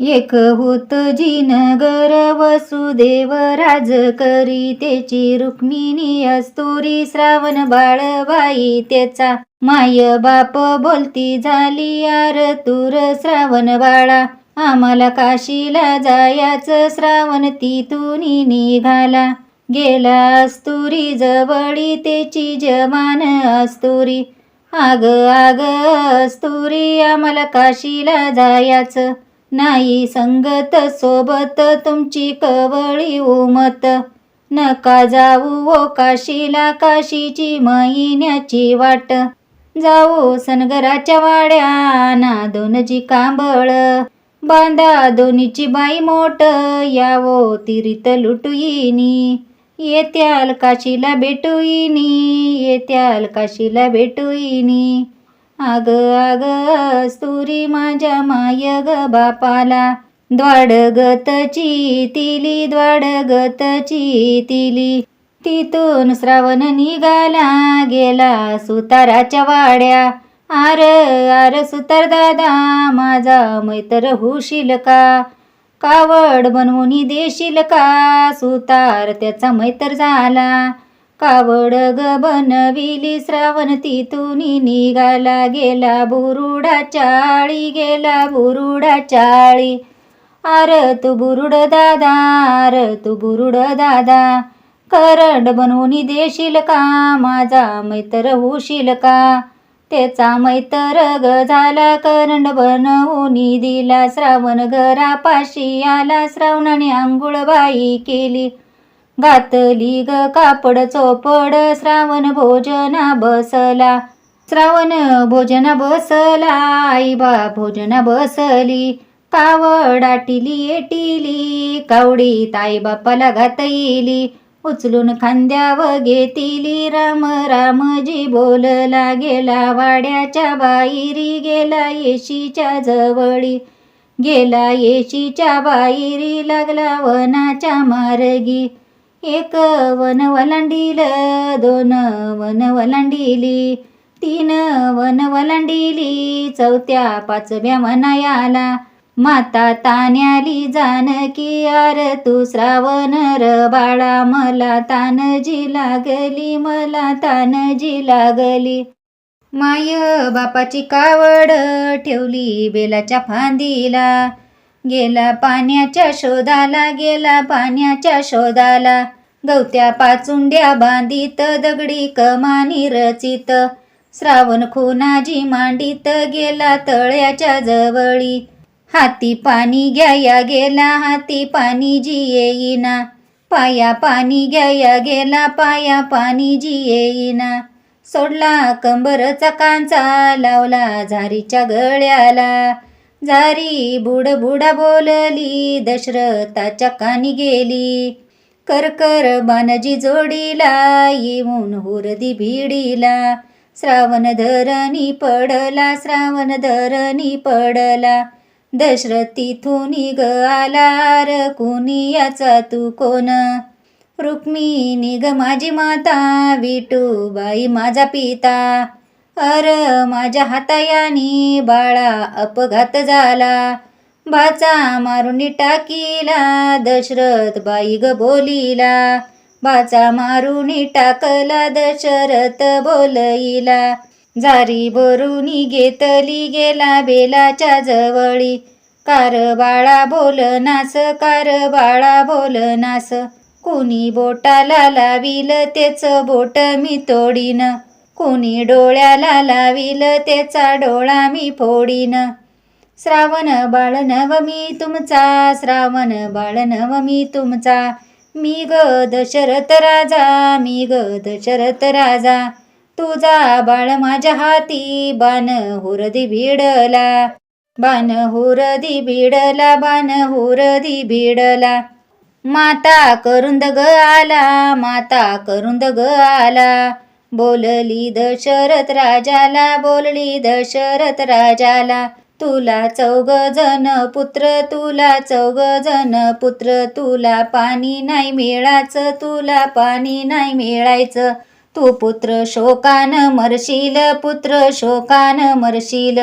एक होत जिनगर वसुदेव राज करी त्याची रुक्मिणी अस्तुरी श्रावण बाळबाई त्याचा. माय बाप बोलती झाली आर तूर श्रावण बाळा. आम्हाला काशीला जायाचं श्रावण तिथून निघाला. गेला अस्तुरी जवळी त्याची जमान अस्तुरी. आग आग अस्तुरी आम्हाला काशीला जायाचं. नाही संगत सोबत तुमची कवळी उमत. नका जाऊ ओ काशीला काशीची महिन्याची वाट. जाऊ सनगराच्या वाड्या ना दोनची कांबळ. बांधा दोन्हीची बाई मोठ यावो तिरीत लुटुईनी. येत्याल काशीला भेटुईनी येत्याल काशीला भेटुईनी. अग अग स्तुरी माझ्या माय ग बापाला. द्वाडगतची तिली द्वाडगतची तिली. तिथून श्रावण निघाला गेला सुताराच्या वाड्या. आर आर सुतार दादा माझा मैत्र होशील का? कावड बनवून देशील का? सुतार त्याचा मैत्र झाला. कावड ग बनविली श्रावण तिथून निघाला गेला बुरुडा चाळी गेला बुरुडा चाळी. आर तू बुरुड दादा आर तू बुरुड दादा करंड बनवून देशील का? माझा मैत्र होशील का? त्याचा मैत्र ग झाला करंड बनवून दिला. श्रावण घरापाशी आला श्रावणाने आंघोळ बाई केली. घातली ग कापड चोपड श्रावण भोजना बसला. श्रावण भोजना बसला आईबा भोजना बसली. कावड आटिली येटिली कावडी ताई बापाला घात उचलून खांद्याव घेतिली राम रामजी बोलला गेला. वाड्याच्या बाहेरी गेला येशीच्या जवळी. गेला येशीच्या बाहेरी लागला वनाच्या मार्गी. एक वन वलांडील दोन वन वलांडीली तीन वन वलांडीली चौथ्या पाचव्या मनायाला माता तान्याली जानकी आर तू श्रावण र बाळा मला तानजी लागली मला तानजी लागली माय बापाची कावड ठेवली बेलाच्या फांदीला गेला पाण्याच्या शोधाला गेला पाण्याच्या शोधाला गवत्या पाचुंड्या बांधित दगडी कमानी रचित. श्रावण खुनाजी मांडीत गेला तळ्याच्या जवळी. हाती पाणी घ्याया गेला हाती पाणी जी येईना पाया पाणी घ्याया गेला पाया पाणी जी येईना सोडला कंबरचा कांचा लावला झारीच्या गळ्याला. झारी बुडबुडा बोलली दशरथाच्या कानी गेली. करकर बानजी जोडीला येऊन हुरदी भिडीला. श्रावण धरणी पडला श्रावण धरणी पडला. दशरथ तिथून ग आला र कुणी याचा तू कोण? रुक्मिणी ग माझी माता विटू बाई माझा पिता. अर माझ्या हातायानी बाळा अपघात झाला. बाचा मारून टाकीला दशरथ बाई ग बोलीला. बाचा मारून टाकला दशरथ बोलईला. जारी भरून घेतली गेला बेलाच्या जवळी. कार बाळा बोलनास कार बाळा बोलनास कुणी बोटाला लाविल त्याच बोट मी तोडीन. कुणी डोळ्याला लाविल त्याचा डोळा मी फोडीन. श्रावण बाळ नवमी तुमचा श्रावण बाळ नवमी तुमचा मी ग दशरथ राजा मी ग दशरथ राजा तुझा बाळ माझ्या हाती बाण हुरदी भिडला बाण हुरदी भिडला बाण हुरदी भिडला माता करुंद ग आला माता करुंद ग आला बोलली दशरथ राजाला बोलली दशरथ राजाला तुला चौग जन पुत्र तुला चौग जन पुत्र तुला पाणी नाही मिळायचं तुला पाणी नाही मिळायचं. तू पुत्र शोकान मरशील पुत्र शोकान मरशील.